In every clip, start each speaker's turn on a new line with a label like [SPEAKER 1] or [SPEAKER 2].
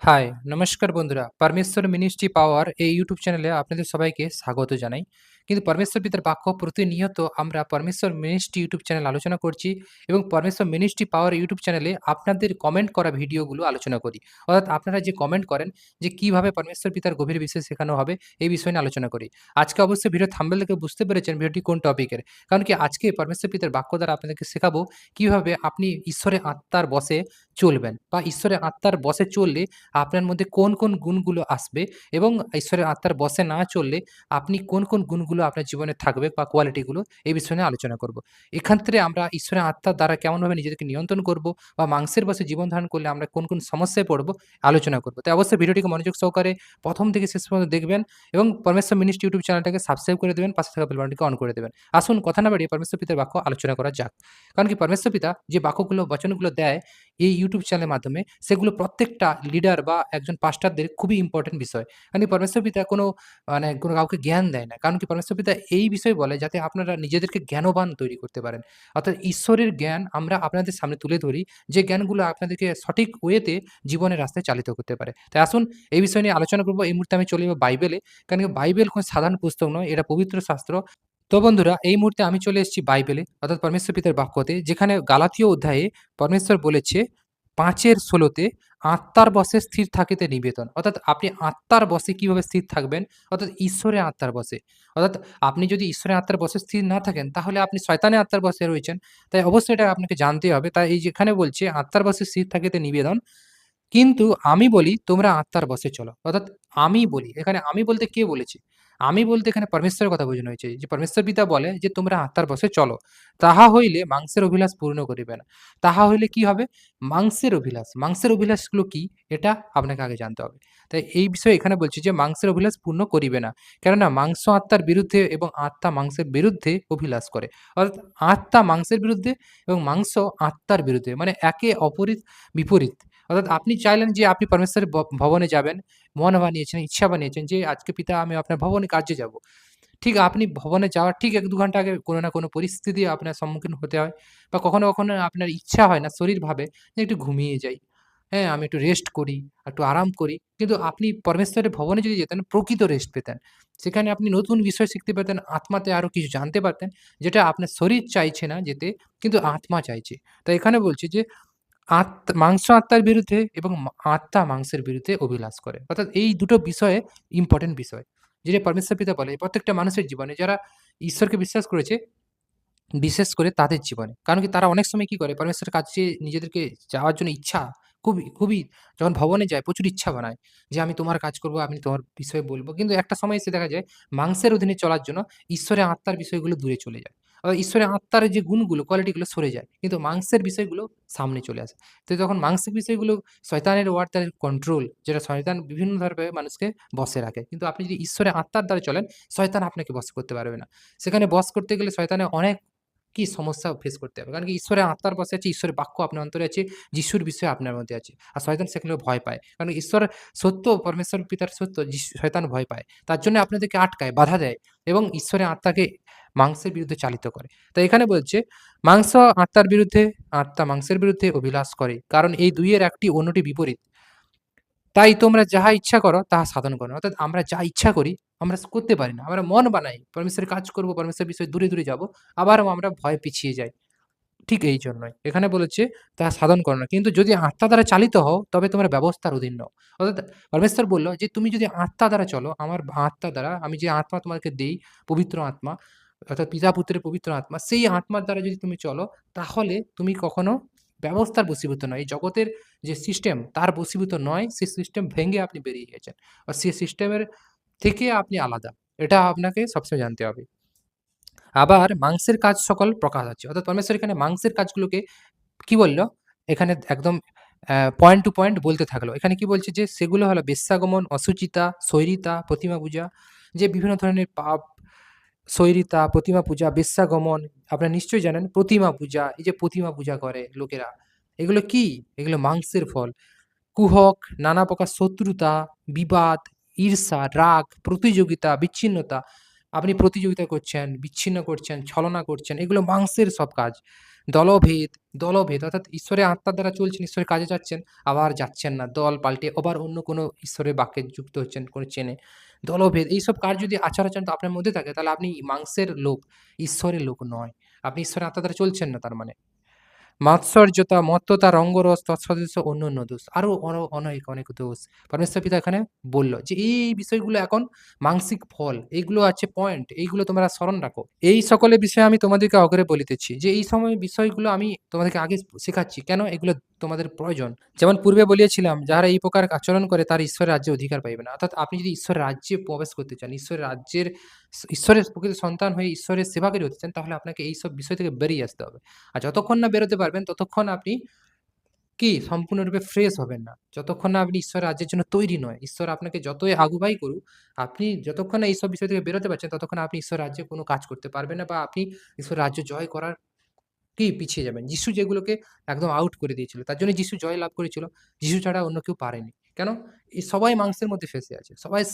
[SPEAKER 1] High, নমস্কার বন্ধুরা। পারমেশ্বর ministry পাওয়ার এই ইউটিউব চ্যানেলে আপনাদের সবাইকে স্বাগত জানাই। কিন্তু পরমেশ্বর পিতার বাক্য প্রতিনিয়ত আমরা পরমেশ্বর মিনিস্ট্রি ইউটিউব চ্যানেল আলোচনা করছি এবং পরমেশ্বর মিনিস্ট্রি পাওয়ার ইউটিউব চ্যানেলে আপনাদের কমেন্ট করা ভিডিওগুলো আলোচনা করি। অর্থাৎ আপনারা যে কমেন্ট করেন যে কীভাবে পরমেশ্বর পিতার গভীর বিষয় শেখানো হবে এই বিষয় নিয়ে আলোচনা করি। আজকে অবশ্যই ভিডিও থাম্বনেল দেখে বুঝতে পেরেছেন ভিডিওটি কোন টপিকের। কারণ কি আজকে পরমেশ্বর পিতার বাক্য দ্বারা আপনাদেরকে শেখাবো কীভাবে আপনি ঈশ্বরের আত্মার বশে চলবেন বা ঈশ্বরের আত্মার বশে চললে আপনার মধ্যে কোন, কোন গুণগুলো আসবে এবং ঈশ্বরের আত্মার বশে না চললে আপনি কোন, কোন গুণগুলো আপনার জীবনে থাকবে বা কোয়ালিটিগুলো এই বিষয় নিয়ে আলোচনা করব। এখান থেকে আমরা ঈশ্বরের আত্মার দ্বারা কেমনভাবে নিজেদেরকে নিয়ন্ত্রণ করব বা মাংসের বসে জীবন ধারণ করলে আমরা কোন, কোন সমস্যায় পড়ব আলোচনা করব। তাই অবশ্যই ভিডিওটিকে মনোযোগ সহকারে প্রথম থেকে শেষ পর্যন্ত দেখবেন এবং পরমেশ্বর মিনিস্ট্রি ইউটিউব চ্যানেলটাকে সাবস্ক্রাইব করে দেবেন, পাশে থাকা বেল বাটনটিকে অন করে দেবেন। আসুন কথা না বাড়িয়ে পরমেশ্বর পিতার বাক্য আলোচনা করা যাক। কারণ কি পরমেশ্বর পিতা যে বাক্যগুলো, বচনগুলো দেয় এই ইউটিউব চ্যানেলের মাধ্যমে সেগুলো প্রত্যেকটা লিডার বা একজন পাস্টারদের খুবই ইম্পোর্টেন্ট বিষয়। কারণ পরমেশ্বর পিতা কোনো মানে কোনো কাউকে জ্ঞান দেয় না। কারণ কি পরমেশ্বর পিতা এই বিষয় বলে যাতে আপনারা নিজেদেরকে জ্ঞানবান তৈরি করতে পারেন। অর্থাৎ ঈশ্বরের জ্ঞান আমরা আপনাদের সামনে তুলে ধরি, যে জ্ঞানগুলো আপনাদেরকে সঠিক ওয়েতে জীবনের রাস্তায় চালিত করতে পারে। তাই আসুন এই বিষয় নিয়ে আলোচনা করব। এই মুহূর্তে আমি চলে যাব বাইবেলে। কারণ বাইবেল কোনো সাধারণ পুস্তক নয়, এটা পবিত্র শাস্ত্র। তো বন্ধুরা, এই মুহূর্তে আমি চলে এসেছি বাইবেলে, অর্থাৎ পরমেশ্বর পিতার বাক্যতে, যেখানে গালাতীয় অধ্যায়ে পরমেশ্বর বলেছে, পাঁচের ষোলোতে আত্মার বশে স্থির থাকিতে নিবেদন। অর্থাৎ আপনি আত্মার বশে কীভাবে স্থির থাকবেন? অর্থাৎ ঈশ্বরের আত্মার বশে। অর্থাৎ আপনি যদি ঈশ্বরের আত্মার বশে স্থির না থাকেন, তাহলে আপনি শয়তানের আত্মার বসে রয়েছেন। তাই অবশ্যই এটা আপনাকে জানতে হবে। তাই এই যেখানে বলছে, আত্মার বশে স্থির থাকিতে নিবেদন। কিন্তু আমি বলি, তোমরা আত্মার বশে চলো। অর্থাৎ আমি বলি। এখানে আমি বলতে কে বলেছে? আমি বলতে এখানে পরমেশ্বরের কথা বোঝানো হয়েছে। যে পরমেশ্বর পিতা বলে যে তোমরা আত্মার বশে চলো। তাহা হইলে মাংসের অভিলাষ পূর্ণ করিবে না। তাহা হইলে কি হবে? মাংসের অভিলাষ। মাংসের অভিলাষগুলো কি? এটা আপনাকে আগে জানতে হবে। তাই এই বিষয়ে এখানে বলছি যে মাংসের অভিলাষ পূর্ণ করিবে না। কেননা মাংস আত্মার বিরুদ্ধে এবং আত্মা মাংসের বিরুদ্ধে অভিলাষ করে। অর্থাৎ আত্মা মাংসের বিরুদ্ধে এবং মাংস আত্মার বিরুদ্ধে। মানে একে অপরের বিপরীত। অর্থাৎ আপনি চাইলেন যে আপনি পরমেশ্বরের ভবনে যাবেন। মন বানিয়েছেন, ইচ্ছা বানিয়েছেন যে আজকে পিতা আমি আপনার ভবনে কার্যে যাব। ঠিক আপনি ভবনে যাওয়ার ঠিক ১-২ ঘণ্টা আগে কোনো না কোনো পরিস্থিতি আপনার সম্মুখীন হতে হয় বা কখনো, কখনো আপনার ইচ্ছা হয় না, শরীর ভাবে যে একটু ঘুমিয়ে যাই। হ্যাঁ, আমি একটু রেস্ট করি, একটু আরাম করি। কিন্তু আপনি পরমেশ্বরের ভবনে যদি যেতেন প্রকৃত রেস্ট পেতেন। সেখানে আপনি নতুন বিষয় শিখতে পেতেন, আত্মাতে আরও কিছু জানতে পারতেন যেটা আপনার শরীর চাইছে না যেতে কিন্তু আত্মা চাইছে। তো এখানে বলছি যে আত মাংস আত্মার বিরুদ্ধে এবং আত্মা মাংসের বিরুদ্ধে অভিলাষ করে। অর্থাৎ এই দুটো বিষয়ে ইম্পোর্টেন্ট বিষয়। যেটা পরমেশ্বর পিতা বলে প্রত্যেকটা মানুষের জীবনে যারা ঈশ্বরকে বিশ্বাস করেছে, বিশেষ করে তাদের জীবনে। কারণ কি তারা অনেক সময় কি করে পরমেশ্বরের কাছে নিজেদেরকে যাওয়ার জন্য ইচ্ছা খুবই, খুবই যখন ভবনে যায় প্রচুর ইচ্ছা বানায় যে আমি তোমার কাজ করব, আমি তোমার বিষয়ে বলব কিন্তু একটা সময় এসে দেখা যায় মাংসের অধীনে চলার জন্য ঈশ্বরের আত্মার বিষয়গুলো দূরে চলে যায়। ঈশ্বরের আত্মার যে গুণগুলো, কোয়ালিটিগুলো সরে যায়। কিন্তু মাংসের বিষয়গুলো সামনে চলে আসে। তো তখন মাংসের বিষয়গুলো শয়তানের ওয়ার তার কন্ট্রোল যেটা শয়তান বিভিন্ন ধরনের মানুষকে বসে রাখে। কিন্তু আপনি যদি ঈশ্বরের আত্মার দ্বারা চলেন, শয়তান আপনাকে বস করতে পারবে না। সেখানে বস করতে গেলে শয়তানের অনেক কি সমস্যা ফেস করতে হবে। কারণ কি ঈশ্বরের আত্মার বশে আছে, ঈশ্বরের বাক্য আপনার অন্তরে আছে, যিশুর বিষয় আপনার মধ্যে আছে। আর শয়তান সেগুলো ভয় পায়। কারণ ঈশ্বর সত্য, পরমেশ্বর পিতার সত্য, শয়তান ভয় পায়। তার জন্য আপনাদেরকে আটকায়, বাধা দেয় এবং ঈশ্বরের আত্মাকে মাংসের বিরুদ্ধে চালিত করে। তো এখানে বলছে, মাংস আত্মার বিরুদ্ধে, আত্মা মাংসের বিরুদ্ধে অভিলাষ করে। কারণ এই দুইয়ের একটি অন্যটি বিপরীত। তাই তোমরা যাহা ইচ্ছা করো তাহা সাধন করো। অর্থাৎ আমরা যা ইচ্ছা করি আমরা করতে পারি না। আমরা মন বানাই। পরমেশ্বরের কাজ করব, পরমেশ্বরের বিষয়ে দূরে, দূরে যাব। আবারও আমরা ভয় পিছিয়ে যাই। ঠিক এই জন্যই। এখানে বলেছে তাহা সাধন করো না। কিন্তু যদি আত্মা দ্বারা চালিত হও তবে তোমরা ব্যবস্থার অধীন নও। অর্থাৎ পরমেশ্বর বলল যে তুমি যদি আত্মা দ্বারা চলো, আমার আত্মা দ্বারা আমি যে আত্মা তোমাকে দেই, পবিত্র আত্মা অর্থাৎ পিতা পুত্রের পবিত্র আত্মা, সেই আত্মার দ্বারা যদি তুমি চলো তাহলে তুমি কখনো ব্যবস্থার বশীভূত নয়। এই জগতের যে সিস্টেম তার বশীভূত নয়, সেই সিস্টেম ভেঙে আপনি বেরিয়ে গেছেন। আর সেই সিস্টেমের থেকে আপনি আলাদা। এটা আপনাকে সবসময় জানতে হবে। আবার মাংসের কাজ সকল প্রকাশ আছে। অর্থাৎ পরমেশ্বর এখানে মাংসের কাজগুলোকে কি বলল? এখানে একদম পয়েন্ট টু পয়েন্ট বলতে থাকল। এখানে কি বলছে যে সেগুলো হলো বেশ্যাগমন, অশুচিতা, স্বৈরিতা, প্রতিমা পূজা যে বিভিন্ন ধরনের পাপ, স্বৈরিতা, প্রতিমা পূজা, বেশ্যাগমন আপনারা নিশ্চয়ই জানেন প্রতিমা পূজা, এই যে প্রতিমা পূজা করে লোকেরা। এগুলো কি? এগুলো মাংসের ফল। কুহক, নানা প্রকার শত্রুতা, বিবাদ, ঈর্ষা, রাগ, প্রতিযোগিতা, বিচ্ছিন্নতা। আপনি প্রতিযোগিতা করছেন, বিচ্ছিন্ন করছেন, ছলনা করছেন। এগুলো মাংসের সব কাজ। দলভেদ, দলভেদ অর্থাৎ ঈশ্বরের আত্মার দ্বারা চলছেন, ঈশ্বরের কাজে যাচ্ছেন, আবার যাচ্ছেন না। দল পাল্টে আবার অন্য কোনো ঈশ্বরের বাক্যে যুক্ত হচ্ছেন কোনো চেনে। দলভেদ এইসব কার যদি আচার-আচরণ আপনার মধ্যে থাকে তাহলে আপনি মাংসের লোক, ঈশ্বরের লোক নয়। আপনি ঈশ্বরের আত্মা দ্বারা চলছেন না তার মানে। মাৎসর্যতা, মত্ততা, রঙ্গরস, তৎসদৃশ অন্য, অন্য দোষ। আরও অন অনেক, অনেক দোষ। পরমেশ্বর পিতা এখানে বলল যে, "এই, বিষয়গুলো এখন মাংসিক ফল। এইগুলো আছে পয়েন্ট। এইগুলো তোমরা স্মরণ রাখো। এই সকলের বিষয়ে আমি তোমাদেরকে অগ্রে বলিতেছি।" যে এই সময় বিষয়গুলো আমি তোমাদেরকে আগে শেখাচ্ছি। কেন? এগুলো তোমাদের প্রয়োজন। যেমন পূর্বে বলিয়েছিলাম যারা এই প্রকার আচরণ করে তারা ঈশ্বরের রাজ্যে অধিকার পাইবে না। অর্থাৎ আপনি যদি ঈশ্বরের রাজ্যে প্রবেশ করতে চান, ঈশ্বরের রাজ্যের ঈশ্বরের প্রকৃত সন্তান হয়ে ঈশ্বরের সেবাকারী হতে চান, তাহলে আপনাকে এইসব বিষয় থেকে বেরিয়ে আসতে হবে। আর যতক্ষণ না বেরোতে পারবেন, ততক্ষণ আপনি কি সম্পূর্ণরূপে ফ্রেশ হবেন না। যতক্ষণ না আপনি ঈশ্বরের রাজ্যের জন্য তৈরি নয়। ঈশ্বর আপনাকে যতই আগুবাই করুক, আপনি যতক্ষণ না এইসব বিষয় থেকে বেরোতে পারছেন, ততক্ষণ আপনি ঈশ্বর রাজ্যে কোনো কাজ করতে পারবেন না বা আপনি ঈশ্বর রাজ্য জয় করার কি পিছিয়ে যাবেন। যিশু যেগুলোকে একদম আউট করে দিয়েছিল। তার জন্য যিশু জয় লাভ করেছিল। যিশু ছাড়া অন্য কেউ পারেনি। কেন? এই সবাই মাংসের মধ্যে ফেসে আছে। সবাই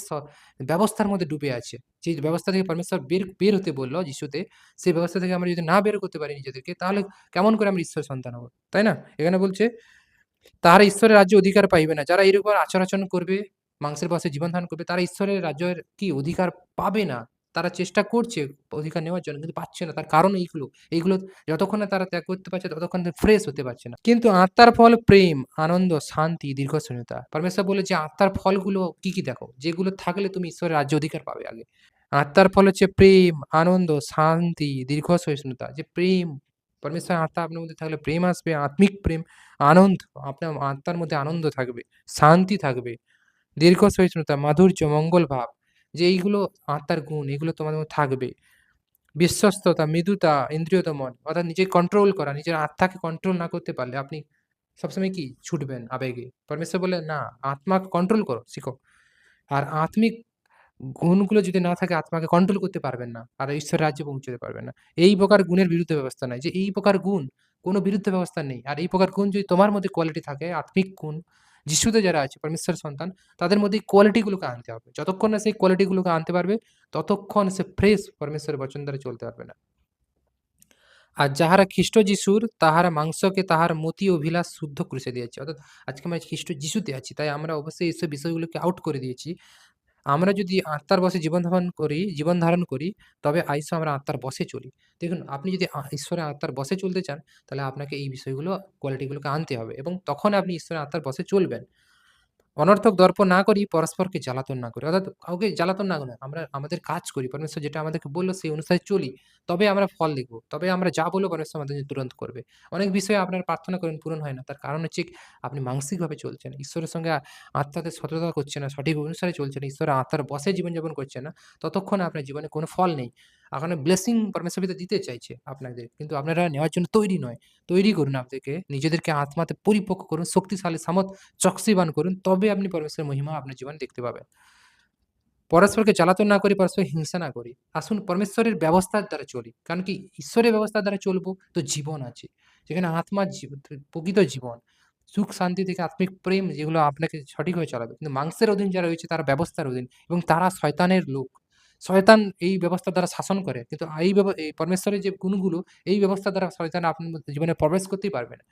[SPEAKER 1] ব্যবস্থার মধ্যে ডুবে আছে। যে ব্যবস্থা থেকে পারমেশ্বর বের বের হতে বলল যিশুতে, সেই ব্যবস্থা থেকে আমরা যদি না বের করতে পারি নিজেদেরকে, তাহলে কেমন করে আমরা ঈশ্বর সন্তান হব তাই না? এখানে বলছে, "তাহারা ঈশ্বরের রাজ্য অধিকার পাইবে না।" যারা এরকম আচর আচরণ করবে, মাংসের পাশে জীবন ধারণ করবে, তারা ঈশ্বরের রাজ্যের কি অধিকার পাবে না। তারা চেষ্টা করছে অধিকার নেওয়ার জন্য কিন্তু পাচ্ছে না। তার কারণ এইগুলো। এইগুলো যতক্ষণ না তারা ত্যাগ করতে পারছে ততক্ষণ ফ্রেশ হতে পারছে না। কিন্তু আত্মার ফল প্রেম, আনন্দ, শান্তি, দীর্ঘসহিষ্ণুতা। পরমেশ্বর বলে যে আত্মার ফলগুলো কি, কি দেখো? যেগুলো থাকলে তুমি ঈশ্বরের রাজ্য অধিকার পাবে আগে। আত্মার ফল হচ্ছে প্রেম, আনন্দ, শান্তি, দীর্ঘ সহিষ্ণুতা যে প্রেম, পরমেশ্বর আত্মা আপনার মধ্যে থাকলে প্রেম আসবে, আত্মিক প্রেম, আনন্দ, আপনার আত্মার মধ্যে আনন্দ থাকবে, শান্তি থাকবে, দীর্ঘ সহিষ্ণুতা মাধুর্য, মঙ্গল ভাব। যে এইগুলো আত্মার গুণ, এগুলো তোমাদের মধ্যে থাকবে। বিশ্বস্ততা, মৃদুতা, ইন্দ্রিয় দমন অর্থাৎ নিজেকে কন্ট্রোল করা, নিজের আত্মাকে কন্ট্রোল না করতে পারলে আপনি সবসময় কি ছুটবেন আবেগে। পরমেশ্বর বলে, "না, আত্মাকে কন্ট্রোল করো, শিখো।" আর আত্মিক গুণগুলো যদি না থাকে আত্মাকে কন্ট্রোল করতে পারবেন না। আর ঈশ্বর রাজ্যে পৌঁছতে পারবেন না। এই প্রকার গুণের বিরুদ্ধে ব্যবস্থা নাই। যে এই প্রকার গুণ, কোনো বিরুদ্ধে ব্যবস্থা নেই। আর এই প্রকার গুণ যদি তোমার মধ্যে কোয়ালিটি থাকে, আত্মিক গুণ, যিশুতে যারা আছে পরমেশ্বর সন্তান, তাদের মধ্যে কোয়ালিটিগুলোকে আনতে হবে। যতক্ষণ না সেই কোয়ালিটিগুলোকে আনতে পারবে, ততক্ষণ সে ফ্রেশ পরমেশ্বরের বচন দ্বারা চলতে পারবে না। আর যাহারা খ্রিস্ট যিশুর, তাহারা মাংসকে তাহার মতি অভিলাষ শুদ্ধ ক্রুশে দিয়েছে। অর্থাৎ আজকে আমরা খ্রিস্ট যিশুতে আছি। তাই আমরা অবশ্যই এইসব বিষয়গুলোকে আউট করে দিয়েছি। আমরা যদি আত্মার বসে জীবন ধারণ করি জীবন ধারণ করি, তবে আইসো আমরা আত্মার বসে চলি। দেখুন আপনি যদি ঈশ্বরের আত্মার বসে চলতে চান, তাহলে আপনাকে এই বিষয়গুলো কোয়ালিটিগুলোকে আনতে হবে এবং তখন আপনি ঈশ্বরের আত্মার বসে চলবেন। অনর্থক দর্প না করি, পরস্পরকে জ্বালাতন না করি। অর্থাৎ কাউকে জ্বালাতন না করে আমরা আমাদের কাজ করি। পরমেশ্বর যেটা আমাদেরকে বলল সেই অনুসারে চলি। তবে আমরা ফল দেখব। তবে আমরা যা বলব পরমেশ্বর আমাদের তুরন্ত করবে। অনেক বিষয়ে আপনার প্রার্থনা করেন পূরণ হয় না। তার কারণ হচ্ছে আপনি মানসিকভাবে চলছেন। ঈশ্বরের সঙ্গে আত্মাতে সততা করছে না, সঠিক অনুসারে চলছে না, ঈশ্বরের আত্মার বসে জীবনযাপন করছে না, ততক্ষণ আপনার জীবনে কোনো ফল নেই। এখানে ব্লেসিং পরমেশ্বর দিতে চাইছে আপনাদের। কিন্তু আপনারা নেওয়ার জন্য তৈরি নয়। তৈরি করুন আপনাদেরকে, নিজেদেরকে আত্মাতে পরিপক্ক করুন, শক্তিশালী সামর্থ্য চকসিবান করুন, তবে আপনি পরমেশ্বরের মহিমা আপনার জীবনে দেখতে পাবেন। পরস্পরকে জ্বালাতন না করি, পরস্পর হিংসা না করি। আসুন পরমেশ্বরের ব্যবস্থার দ্বারা চলি। কারণ কি ঈশ্বরের ব্যবস্থার দ্বারা চলবো তো জীবন আছে। যেখানে আত্মার প্রকৃত জীবন, সুখ শান্তি থেকে আত্মিক প্রেম যেগুলো আপনাকে সঠিকভাবে চালাবে। কিন্তু মাংসের অধীন যারা রয়েছে তারা ব্যবস্থার অধীন এবং তারা শয়তানের লোক। শয়তান এই ব্যবস্থা দ্বারা শাসন করে। কিন্তু এই পরমেশ্বরের যে গুণগুলো, এই ব্যবস্থা দ্বারা শয়তান আপনার জীবনে প্রবেশ করতেই পারবে না।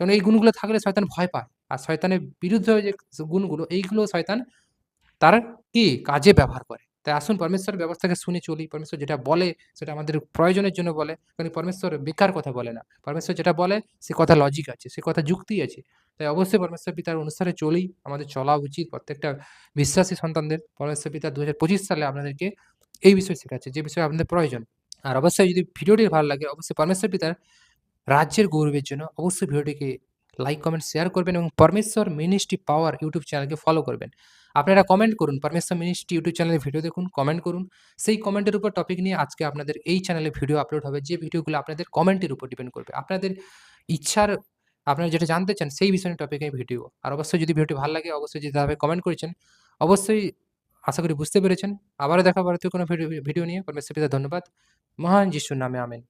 [SPEAKER 1] কারণ এই গুণগুলো থাকলে শয়তান ভয় পায়। আর শয়তানের বিরুদ্ধে যে গুণগুলো, এইগুলো শয়তান তার কি কাজে ব্যবহার করে। তাই আসুন পরমেশ্বরের ব্যবস্থাকে শুনে চলি। পরমেশ্বর যেটা বলে সেটা আমাদের প্রয়োজনের জন্য বলে। কারণ পরমেশ্বর বেকার কথা বলে না। পরমেশ্বর যেটা বলে সে কথা লজিক আছে, সে কথা যুক্তি আছে। তাই অবশ্যই পরমেশ্বর পিতার অনুসারে চলি। আমাদের চলা উচিত প্রত্যেকটা বিশ্বাসী সন্তানদের। পরমেশ্বর পিতা ২০২৫ সালে আপনাদেরকে এই বিষয় শেখাচ্ছে, যে বিষয়ে আপনাদের প্রয়োজন। আর অবশ্যই যদি ভিডিওটি ভালো লাগে, অবশ্যই পরমেশ্বর পিতার রাজ্যের গৌরবের জন্য অবশ্যই ভিডিওটিকে লাইক, কমেন্ট, শেয়ার করবেন এবং পরমেশ্বর মিনিস্ট্রি পাওয়ার ইউটিউব চ্যানেলকে ফলো করবেন। আপনারা কমেন্ট করুন, পরমেশ্বর মিনিস্ট্রি ইউটিউব চ্যানেলে ভিডিও দেখুন, কমেন্ট করুন। সেই কমেন্টের উপর টপিক নিয়ে আজকে আপনাদের এই চ্যানেলে ভিডিও আপলোড হবে। যে ভিডিওগুলো আপনাদের কমেন্টের উপর ডিপেন্ড করবে। আপনাদের ইচ্ছার আপনারা যেটা জানতে চান সেই বিষয়ে টপিকে ভিডিও। আর অবশ্যই যদি ভিডিওটি ভালো লাগে অবশ্যই যেভাবে কমেন্ট করেছেন, অবশ্যই আশা করি বুঝতে পেরেছেন। আবারও দেখা পরবর্তী কোনো ভিডিও নিয়ে। পরমেশ্বর পিতা ধন্যবাদ। মহান যিশুর নামে আমেন।